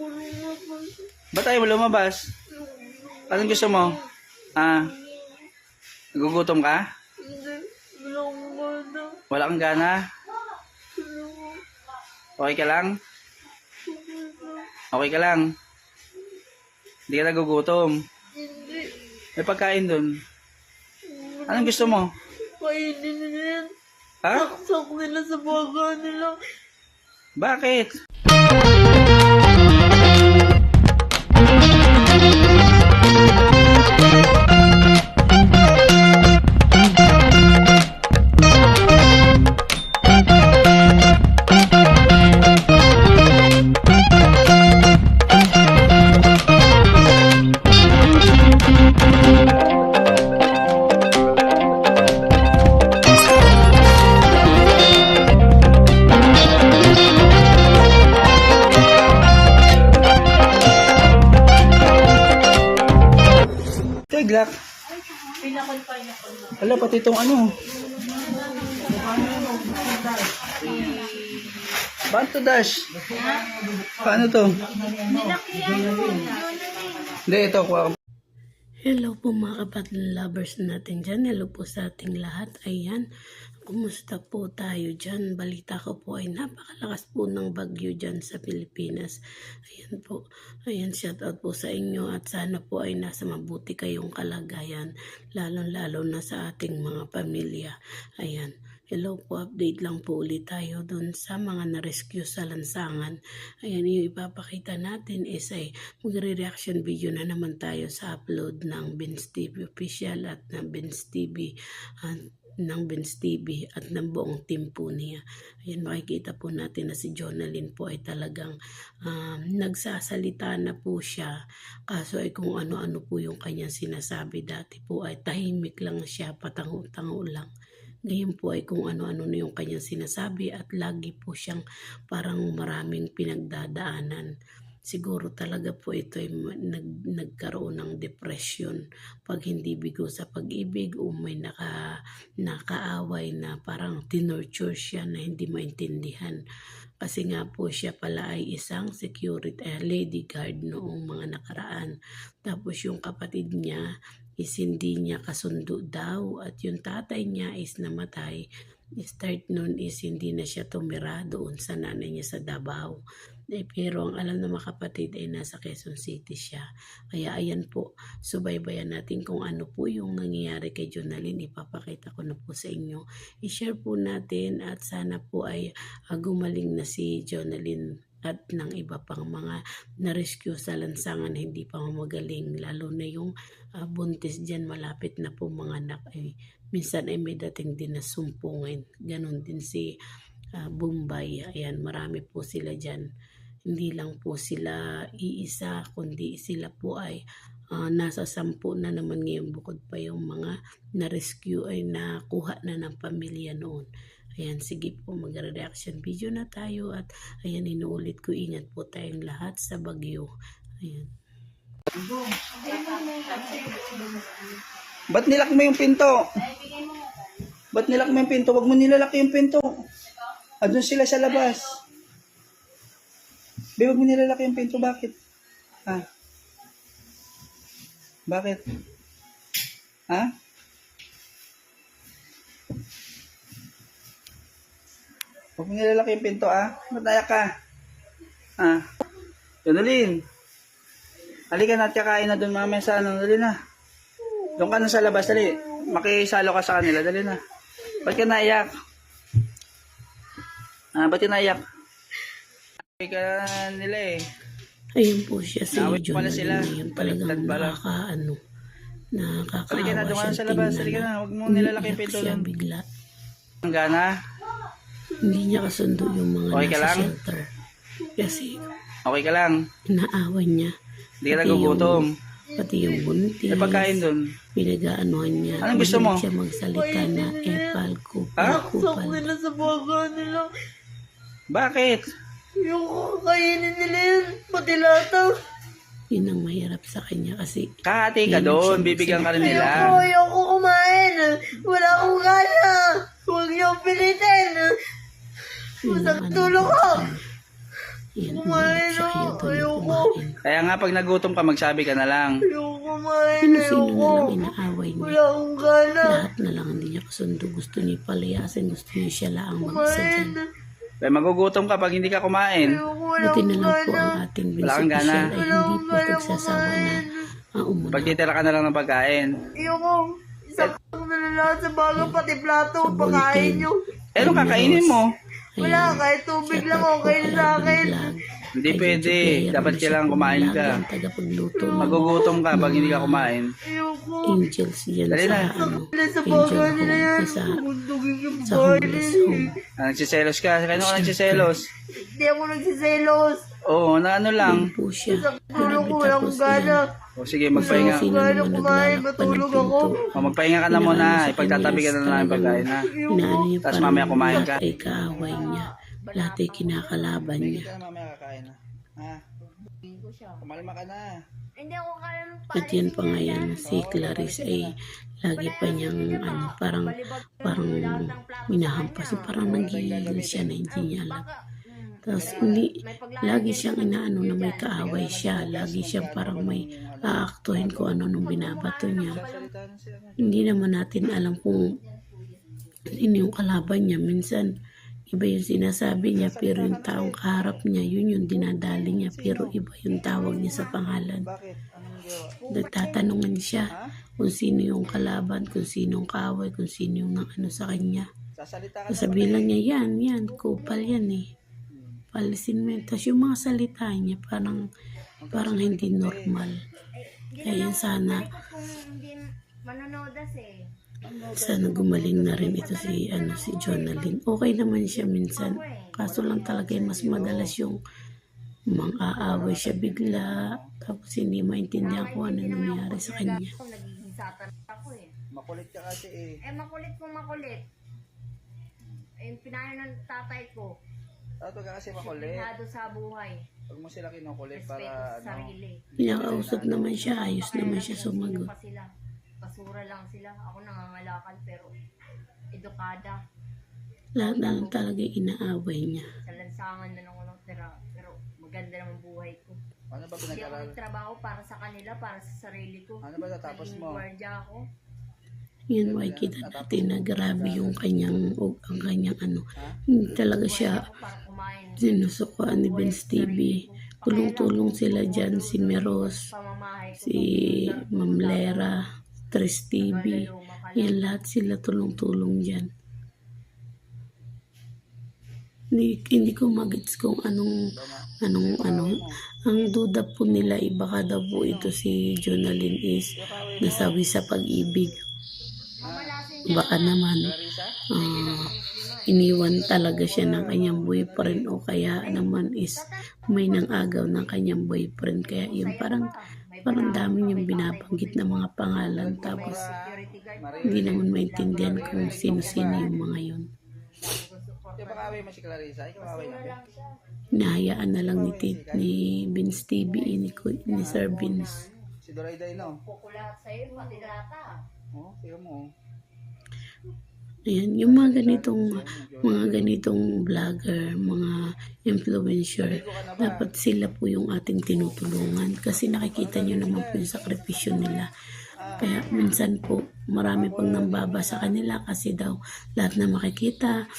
na po. Ba't ayaw mo lumabas? Anong gusto mo? Ah, nagugutom ka? Hindi. Wala akong gana. Wala kang gana? Ko. Okay ka lang? Okay ka lang? Hindi ka nagugutom. Hindi. May pagkain dun. Anong gusto mo? Kainin nila yan. Ha? Saksak nila sa baga nila. Bakit? Ano. Paano Dash? Paano to? Hindi, ito. Hello po mga kapatid lovers natin dyan. Hello po sa ating lahat. Ayan, kumusta po tayo dyan? Balita ko po ay napakalakas po ng bagyo dyan sa Pilipinas. Ayan po. Ayan, shout out po sa inyo at sana po ay nasa mabuti kayong kalagayan. Lalong-lalo na sa ating mga pamilya. Ayan. Hello po, update lang po ulit tayo dun sa mga na-rescue sa lansangan. Ayan, yung ipapakita natin is ay magre-reaction video na naman tayo sa upload ng Benz TV official at ng Benz TV at ng Benz TV at ng buong team po niya. Ayan, makikita po natin na si Jonalyn po ay talagang um, nagsasalita na po siya. Kaso ay kung ano-ano po yung kanyang sinasabi dati po ay tahimik lang siya, patango-tango lang. Ngayon po ay kung ano-ano na yung kanyang sinasabi at lagi po siyang parang maraming pinagdadaanan. Siguro talaga po ito ay nag, nagkaroon ng depression pag hindi bigo sa pag-ibig o may naka, nakaaway na parang tinurture siya na hindi maintindihan. Kasi nga po siya pala ay isang security eh, lady guard noong mga nakaraan. Tapos yung kapatid niya is hindi niya kasundo daw at yung tatay niya is namatay. Start nun is hindi na siya tumira doon sa nanay niya sa Davao. Eh, pero ang alam ng mga kapatid ay nasa Quezon City siya. Kaya ayan po, subaybayan natin kung ano po yung nangyayari kay Jonalyn. Ipapakita ko na po sa inyo. I-share po natin at sana po ay ah, gumaling na si Jonalyn at ng iba pang mga na-rescue sa lansangan hindi pa mamagaling lalo na yung ah, buntis dyan malapit na po mga anak ay minsan ay may dating din na sumpungin ganon din si ah, Bombay ayan marami po sila dyan hindi lang po sila iisa kundi sila po ay ah, nasa sampu na naman ngayon bukod pa yung mga na-rescue ay nakuha na ng pamilya noon Ayan, sige po, mag-reaction video na tayo at ayan, inuulit ko, ingat po tayong lahat sa bagyo. Ayan. Ba't nilak mo yung pinto? Ba't nilak mo yung pinto? Huwag mo nilalaki yung pinto. Andun sila sa labas. Be, huwag mo nilalaki yung pinto. Bakit? Ha? Bakit? Ha? Huwag mo nilalaki yung pinto, ah. Ba't nayak ka? Ah. Jonalyn. Halika na at kakain na doon mamaya sa ano. Dali na. Doon ka na sa labas, dali. Makisalo ka sa kanila, dali na. Ba't ka naiyak? Ah, ba't ka naiyak? Ka nila eh. Ayun po siya si Nawit John. pala sila. Yung Baliktad talagang pala. nakaka, ano, nakakaawa Halika na, siya sa labas. tingnan Halika na, huwag mo nilalaki yung pinto siya doon. bigla. Ang gana? Hindi niya kasundo yung mga Okay ka nasa lang? shelter. Kasi Okay ka lang? inaaway niya. Hindi ka Pati nagugutom? Pati yung buntis. May pagkain doon? Pinag-aanohan niya. Anong gusto mo? Siya magsalita na epal, kupal, Ha? Saksak kupal. nila sa baga nila. Bakit? Yung kakainin nila yan. Pati lata. Yun ang mahirap sa kanya kasi Kahati ka doon, bibigyan ka rin Ayoko, nila. ayoko kumain. Wala akong gana. Huwag niyo pilitin. yun ang Masakit ano tulog po ko. sa kanya. Yan, Kumain umiyak siya ako. kaya Ayoko. Kaya nga pag nagutom ka, magsabi ka na lang. Ayoko kumain. Sino-sino Ayoko. na lang inaaway niya. Wala akong gana. Lahat na lang hindi niya kasundo. Gusto niya palayasin. Gusto niya siya lang mag-isa dyan. Kumain. Kaya magugutom ka pag hindi ka kumain. Buti na lang po ang ating Wala kang gana. ay hindi po nagsasawa na ang umuna. Pagtitira ka na lang ng pagkain. Ayoko. Isang na lang lahat sa bago, pati plato, Sa nyo. Eh, anong kakainin mo? Wala, kahit tubig lang okay na sa akin. Hindi pwede. Dapat kailangan kumain ka. Tagapagluto Magugutom ka pag hindi ka kumain. Angels yan Dali sa na. ano. Sa Angel home. Sa, yung sa homeless home. Ah, nagsiselos ka. Kaya ka nagsiselos? Hindi ako nagsiselos. Oo, na ano lang. Yun po siya. Sa tulong ko, akong gana. O sige, magpahinga. Sino naman kumain, naglalak pa ng matulog ako. pinto. O, magpahinga ka na muna. Ipagtatabi ka na lang ng pagkain ha. Inaano niya Tapos mamaya kumain ka. ay kaaway niya. Lahat ay kinakalaban niya. na mamaya kakain na. Ha? Kumalma ka na. Hindi ako kaya At yan pa ngayon, si Clarice ay lagi pa niyang ano, parang parang minahampas. Parang nagigil siya na hindi niya alam. Tapos hindi, lagi siyang inaano na may kaaway siya. Lagi siyang parang may aaktuhin ko ano nung binabato niya. Hindi naman natin alam kung sino yung kalaban niya. Minsan, iba yung sinasabi niya, pero yung taong kaharap niya, yun yung dinadali niya, pero iba yung tawag niya sa pangalan. Nagtatanungan siya kung sino yung kalaban, kung sino yung kaaway, kung sino yung ano sa kanya. Sabi lang niya, yan, yan, kupal yan eh. Palisin mo yun. Tapos yung mga salita niya, parang, parang hindi normal. Kaya sana, manonodas eh. Sana gumaling na rin ito si, ano, si Jonalyn. Okay naman siya minsan. Kaso lang talaga yung mas madalas yung mang-aaway siya bigla. Tapos hindi maintindihan kung ano nangyari sa kanya. Eh. Makulit ka kasi eh. Eh makulit kung makulit. Eh pinayo ng tatay ko. Tato ka kasi makulit. Pinado sa buhay. Huwag mo sila kinukulit Respeto para sa ano. sarili. Pinakausap naman siya, ayos naman siya sumagot. Basura lang sila. Ako nangangalakal pero edukada. Lahat na lang talaga yung inaaway niya. Sa lansangan na lang ako tira. Pero maganda naman buhay ko. Ano ba Hindi ako pinag-aral? nagtrabaho para sa kanila, para sa sarili ko. Ano ba natapos Naging mo? gwardiya ako. Yan, makikita natin na grabe yung kanyang, o ang kanyang ano. Hindi talaga siya Ako para kumain. sinusukuan ni Vince TV. Tulong-tulong sila dyan, si Meros, Pamamahay ko. si Ma'am Tris TV. Yan, lahat sila tulong-tulong dyan. Hindi, hindi ko magets kung anong, anong, ano. Ang duda po nila, eh, baka daw po ito si Jonalyn is nasawi sa pag-ibig. Baka naman, ah, iniwan talaga siya ng kanyang boyfriend o kaya naman is may nang-agaw ng kanyang boyfriend. Kaya yun, parang, parang dami niyang binabanggit na mga pangalan tapos hindi naman maintindihan kung sino-sino yung mga yun. Away na. lang ni, Tit, ni Vince TV, ni, ni Sir Vince. Si Dorayday no? Kukulat sa'yo, pati. Oo, tingnan mo. Ayan, yung mga ganitong mga ganitong vlogger, mga influencer, dapat sila po yung ating tinutulungan kasi nakikita nyo naman po yung sakripisyo nila. Kaya minsan po, marami pang nambaba sa kanila kasi daw lahat na makikita,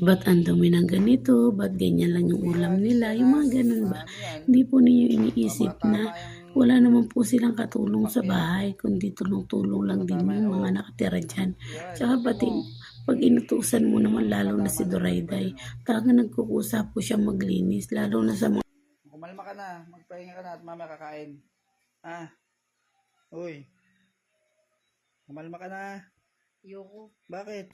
ba't ang dumi ng ganito, ba't ganyan lang yung ulam nila, yung mga ganun ba. Hindi po ninyo iniisip na wala naman po silang katulong sa bahay, kundi tulong-tulong lang din yung mga nakatira dyan. Tsaka pati, pag inutusan mo naman lalo na si Dorayday, talaga nagkukusa po siya maglinis, lalo na sa mga Kumalma ka na, magpahinga ka na at mamaya kakain. Ah. Uy. Kumalma ka na. Ayoko. Bakit?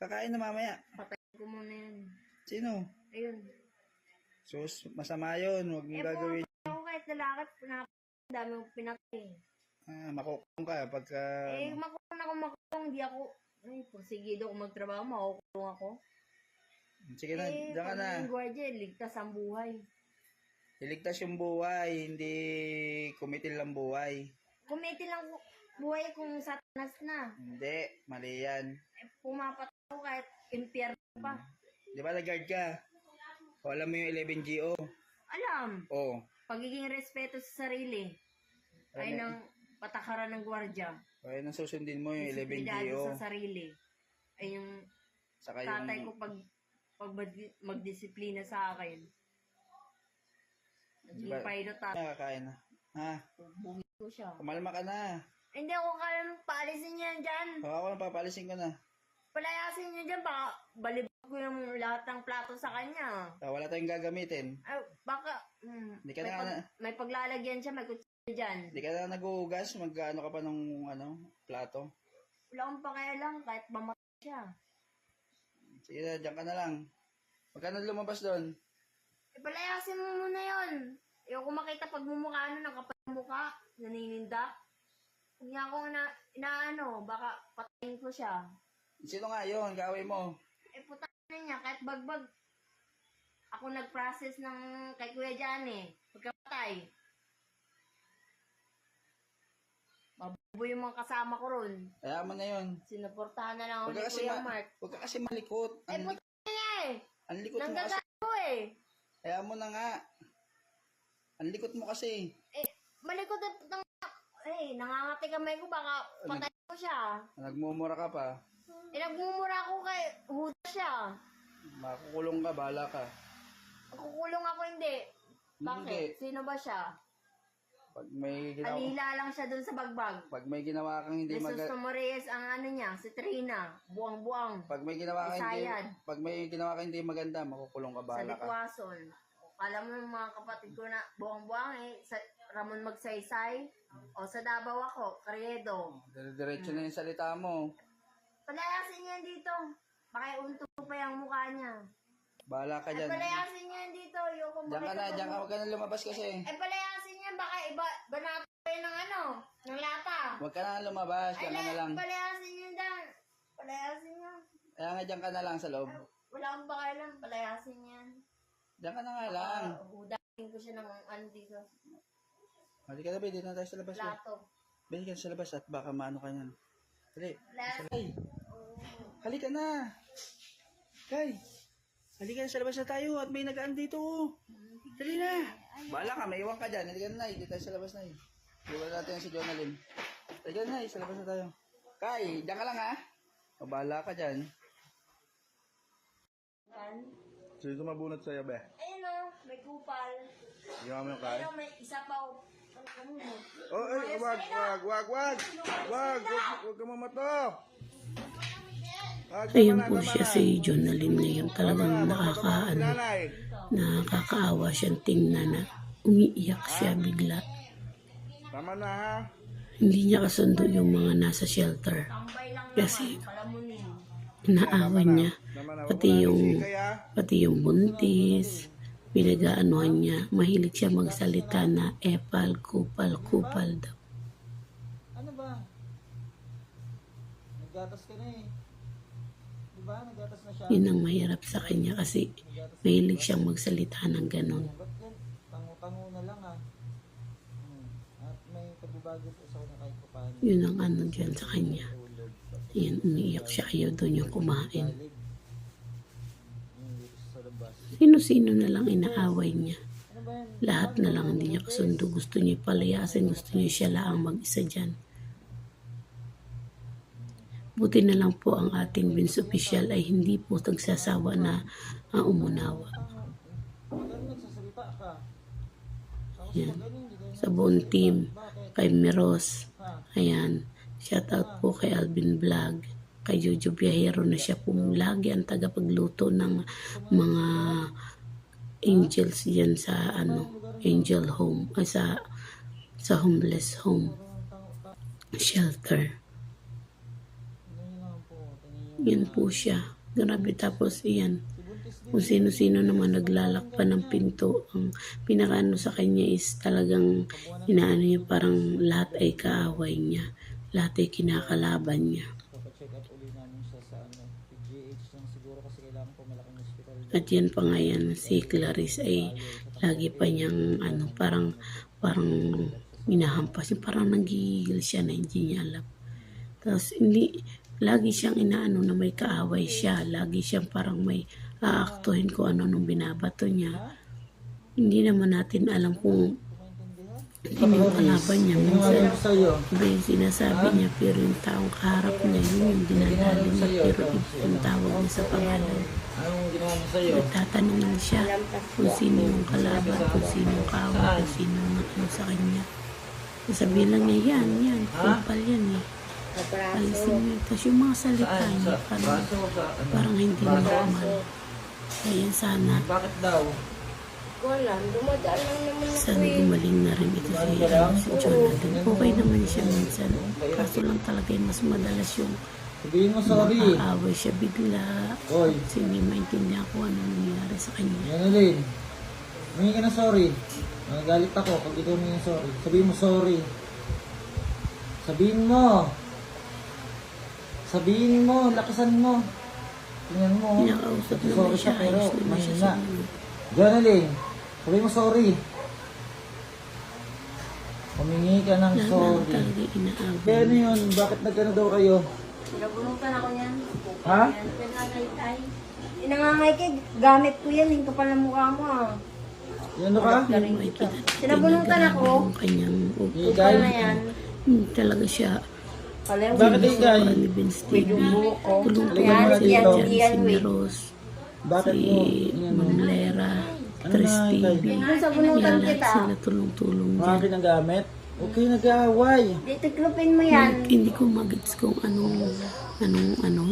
Kakain na mamaya. Patay ko muna yan. Sino? Ayun. Sus, masama yun. Huwag mong gagawin. Lalakad, pinap- dami kong pinatay. Ah, makukulong ka pagka... Eh, makulong ako makulong. Di ako, ay, porsigido ako magtrabaho, makukulong ako. Sige na, eh, diyan ka na. naging gwardiya, ligtas ang buhay. Iligtas yung buhay, hindi kumitil lang buhay. Kumiti lang buhay kung satanas na. Hindi, mali yan. Eh, pumapat ako kahit impyerno pa. Di ba nag-guard ka? O alam mo yung 11GO? Alam. O, pagiging respeto sa sarili ay Ano? ng patakaran ng gwardya. Kaya nang susundin mo yung 11 Disiplinado GO. sa sarili. Ay yung Saka tatay ko yung... pag, pag mag- magdisiplina sa akin. Naging Ba- pilot at Nakakain na. Ha? bumi ko siya. Kumalma ka na. Hindi ako kaya nung paalisin niya dyan. Baka ako nang papalisin ko na. Palayasin niya dyan. Baka balibag ko yung lahat ng plato sa kanya. Ah, wala tayong gagamitin. Ay, baka, Hindi ka may, na- pag- may paglalagyan siya, may kutsilyo dyan. Hindi ka na nag-uugas. Mag-ano ka pa ng ano, plato. Wala akong pakialam kahit mamatay siya. Sige na, dyan ka na lang. Magkano lumabas doon? E, palayasin mo muna yun. Ayoko makita pag mumukha ano, nakapal ang mukha, nanininda. Kung niya ako na, inaano, baka patayin ko siya. Sino nga yun? Kaaway mo. Eh, puta na niya, kahit bagbag. Ako nag-process ng kay Kuya Johnny. Pagkamatay. Mabubo yung mga kasama ko ron. Kaya mo na yun. Sinuportahan na lang ako ni Kuya ma- Mark. huwag ka kasi malikot. Eh, Ang, puta na niya eh. ang likot mo kasi. Nanggagago eh. Kaya mo na nga. Ang likot mo kasi. Eh, malikot na putang eh, nangangati kamay ko, baka patay ko siya. Nagmumura ka pa. Eh, nagmumura ako kay Huda siya. Makukulong ka, bala ka. Kukulong ako hindi. Bakit? Hindi. Sino ba siya? Pag may ginawa, Alila lang siya dun sa bagbag. pag may ginawa kang hindi Jesus mag Tomores ang ano niya, si Trina. Buwang-buwang. pag may ginawa kang hindi pag may ginawa kang hindi maganda, makukulong ka, Sa bala ka. Likwason. Kala mo yung mga kapatid ko na buwang-buwang eh. Sa Ramon Magsaysay. O sa Davao ako, Carriedo. Dire-diretso na yung salita mo. Palayasin niya dito. Baka unto pa yung mukha niya. Bala ka Eh, dyan. palayasin niya dito. Yung Diyan ka na, diyan ka, huwag ka na lumabas kasi. Eh, palayasin niya. Baka iba, banata kayo ng ano, ng lata. Huwag ka na lumabas, diyan ka na lang. palayasin niya dyan. Palayasin niya. Kaya nga diyan ka na lang sa loob. Wala akong pakialam. Palayasin niya. Diyan ka na nga lang. Uh, Udahin ko siya ng ano dito. Hali ka na, be, dito na tayo sa labas. be. Plato. Bili ka sa labas at baka maano ka yan. Dali. Palayasin. Halika na. Kay, halika na sa labas na tayo at may nagaan dito. Dali na. Bala ka, may iwan ka dyan. Halika na, hindi tayo sa labas na eh. Iwan natin si Jonalyn. Halika na, sa labas na tayo. Kay, diyan ka lang ha. O, bahala ka dyan. Yan. Sino mabunot sa'yo, be? Ayun o, may kupal. Ginawa mo yung Ayun o, may isa pa o. Mo? Oh, ay, wag, wag, wag, wag. Wag, wag, wag ka mamato. Ayun po na, siya na. si Jonalyn ngayon talagang nakakaano, nakakaawa siyang tingnan na umiiyak siya bigla. Tama na ha. Hindi niya kasundo yung mga nasa shelter. Kasi inaawan niya. Na. Pati yung, pati yung buntis, pinag-aanohan niya. Mahilig siya magsalita na epal, kupal, kupal daw. Ano ba? Naggatas ka na eh. Di ba? Naggatas na siya. Yun ang mahirap sa kanya kasi mahilig siyang magsalita ng yan? Tango-tango na lang ah. Hmm. At may pagbabago po sa kanya kahit pa paano. Yun ang ano dyan sa kanya. Tulog. Yan, umiiyak siya. Ayaw daw niya kumain. Sino-sino na lang inaaway niya. Lahat na lang hindi niya kasundo. Gusto niya palayasin. Gusto niya siya lang mag-isa dyan. Buti na lang po ang ating Vince Official ay hindi po nagsasawa na uh, umunawa. Yan. Sa buong team, kay Meros, ayan, shout out po kay Alvin Vlog, kay Jojo Biahero na siya po lagi ang tagapagluto ng mga angels yan sa ano, angel home, ay sa sa homeless home shelter. Ganyan lang po. Tingin yung Yan po siya. Grabe tapos iyan. Kung sino-sino naman naglalakpan ng pinto, ang pinakaano sa kanya is talagang inaano niya parang lahat ay kaaway niya. Lahat ay kinakalaban niya. At yan pa nga yan, si Clarice ay lagi pa niyang ano, parang parang minahampas. Parang nagigil siya na hindi niya alam. Tapos hindi, lagi siyang inaano na may kaaway siya. Lagi siyang parang may aaktuhin ko ano nung binabato niya. hindi naman natin alam kung sino yung kalaban niya. Ano Minsan, iba yung sinasabi niya, pero yung taong kaharap niya, yun yung dinadali niya, pero yung tawag niya sa pangalan. Nagtatanong lang siya kung sino yung kalaban, kung sino yung kaaway, kung sino yung ano sa kanya. Sabihin lang niya, yan, yan, kupal yan eh. Alisin niya. Tapos yung mga salita Saan? Sa niya, parang, baso o sa ano? parang hindi normal. Kaya sana, Bakit daw? Wala, dumadaan lang naman ako sana eh. gumaling na rin ito si, ano, si Jonathan. Okay naman siya minsan. Kaso lang talaga yung mas madalas yung Sabihin mo sorry. aaway siya bigla. Oy, Kasi hindi maintindihan kung ano nangyayari sa kanya. yan ulit. Humingi ka na sorry. Nagagalit ako pag ikaw humingi ng sorry. Sabihin mo sorry. Sabihin mo. Sabihin mo, lakasan mo. Tingnan mo. oh. Pinakausap naman Sorry siya, siya pero ayos naman siya mahina. sa Journaling, sabihin mo sorry. Humingi ka ng Lahat na sorry. talaga inaaway. Kaya ano yun? Bakit nagkano daw kayo? Pinabunutan ako niyan. Ha? Pinangangaytay. Inangangay kay, gamit ko yan, kapal ng mukha mo ah. Yan ano ka? Makikita natin Sinabunutan na ako. Yung kanyang na yan. Hindi talaga siya. Kalero. Bakit ikay? Parang ni Ben Steve. buhok ko. Tulong-tulong Yan, yan, yan. Rose, Bakit si. Manlera, Chris na, TV. ikay? Kung sa bunutan Yan lahat kita, sila tulong-tulong Mga dyan. akin ang gamit? Okay, nag-aaway. dito klupin mo yan. Hindi ko magets kung anong, anong, ano.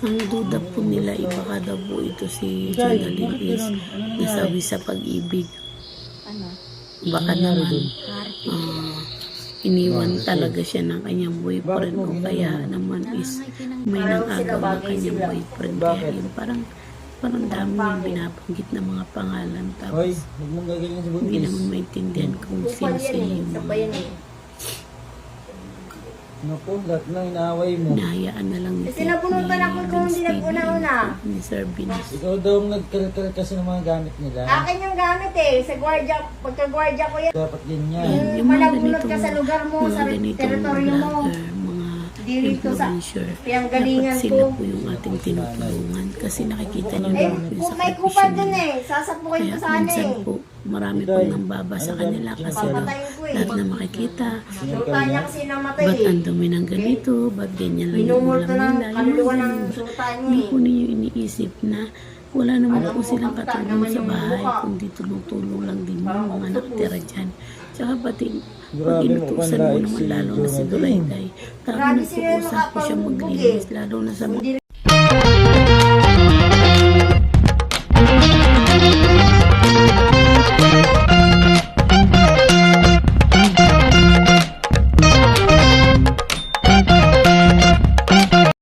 Ang duda po nila, iba ka daw po ito si Jonalyn is nasabi sa pag-ibig. Ano? Baka naman, ah, iniwan talaga siya ng kanyang boyfriend o kaya naman is may nang-agaw ng bagay kanyang boyfriend. Kaya yun, parang, parang dami yung binabanggit na mga pangalan. Tapos, hindi naman maintindihan kung sino sino eh. yung mga pa yan eh. Naku, lahat na inaaway mo. Hinahayaan na lang ni, Eh, sinabunutan ako kung hindi nag-una-una. Ni Sir Vince. Ikaw daw ang kasi ng mga gamit nila. Akin yung gamit eh. Sa gwardiya, pagka-gwardiya ko yan. Dapat ganyan. Yung Yung malabunot ka sa lugar mo, sa teritoryo mo. Dito sa pinanggalingan Dapat sila ko. po yung ating tinutulungan kasi nakikita niyo Eh, naman yung kung may kupal dun eh. Sasapukin ko sana minsan eh. Marami po nang baba sa kanila kasi ko eh. lahat na makikita. Suta niya kasi namatay Ba't eh. ang dumi ng ganito? Ba't ganyan lang yung ulam nila? Niya Hindi eh. po ninyo iniisip na wala naman po silang katulong sa bahay, kundi tulong-tulong lang din yung mga nakatira dyan. Tsaka pati, pag Grabe, inutusan mo naman si lalo na si Grabe grabe sila nagpupusa po siya maglinis, lalo na sa mga